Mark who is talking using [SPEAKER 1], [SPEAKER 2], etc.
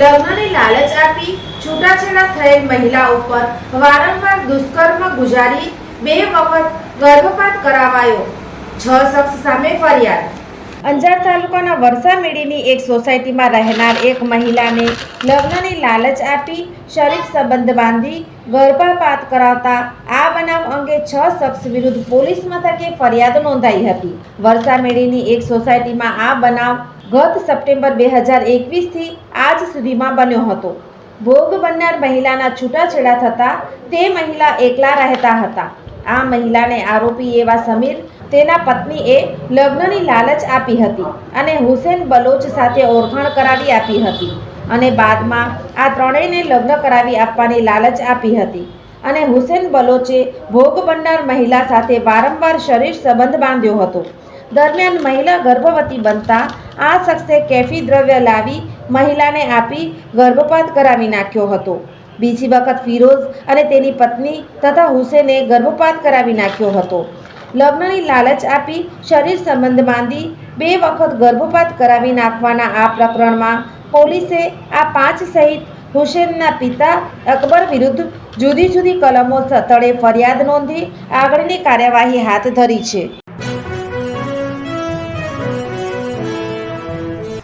[SPEAKER 1] લગ્નની લાલચ આપી છૂટાછેડા થયેલ મહિલા ઉપર વારંવાર દુષ્કર્મ ગુજારી બે વખત ગર્ભપાત કરાવાયો. છ શખ્સ સામે ફરિયાદ. અંજાર તાલુકાના વરસામેડીની એક સોસાયટીમાં રહેનાર એક મહિલાને લગ્નની લાલચ આપી શરીર સંબંધ બાંધી ગર્ભપાત કરાવતા આ બનાવ અંગે છ શખ્સ વિરુદ્ધ પોલીસ મથકે ફરિયાદ નોંધાઈ હતી. વરસામેડીની એક સોસાયટીમાં આ બનાવ ગત સપ્ટેમ્બર બે હજાર એકવીસથી આજ સુધીમાં બન્યો હતો. ભોગ બનનાર મહિલાના છૂટાછેડા થતાં તે મહિલા એકલા રહેતા હતા. આ મહિલાને આરોપી એવા સમીર, તેના પત્નીએ લગ્નની લાલચ આપી હતી અને હુસેન બલોચ સાથે ઓળખાણ કરાવી આપી હતી અને બાદમાં આ ત્રણેયને લગ્ન કરાવી આપવાની લાલચ આપી હતી અને હુસેન બલોચે ભોગ બનનાર મહિલા સાથે વારંવાર શરીર સંબંધ બાંધ્યો હતો. દરમિયાન મહિલા ગર્ભવતી બનતા આ શખ્સે કેફી દ્રવ્ય લાવી મહિલાને આપી ગર્ભપાત કરાવી નાખ્યો હતો. બીજી વખત ફિરોઝ અને તેની પત્ની તથા હુસેને ગર્ભપાત કરાવી નાખ્યો હતો. લગ્નની લાલચ આપી શરીર સંબંધ બાંધી બે વખત ગર્ભપાત કરાવી નાખવાના આ પ્રકરણમાં પોલીસે આ પાંચ સહિત હુસેનના પિતા અકબર વિરુદ્ધ જુદી જુદી કલમો તળે ફરિયાદ નોંધી આગળની કાર્યવાહી હાથ ધરી છે.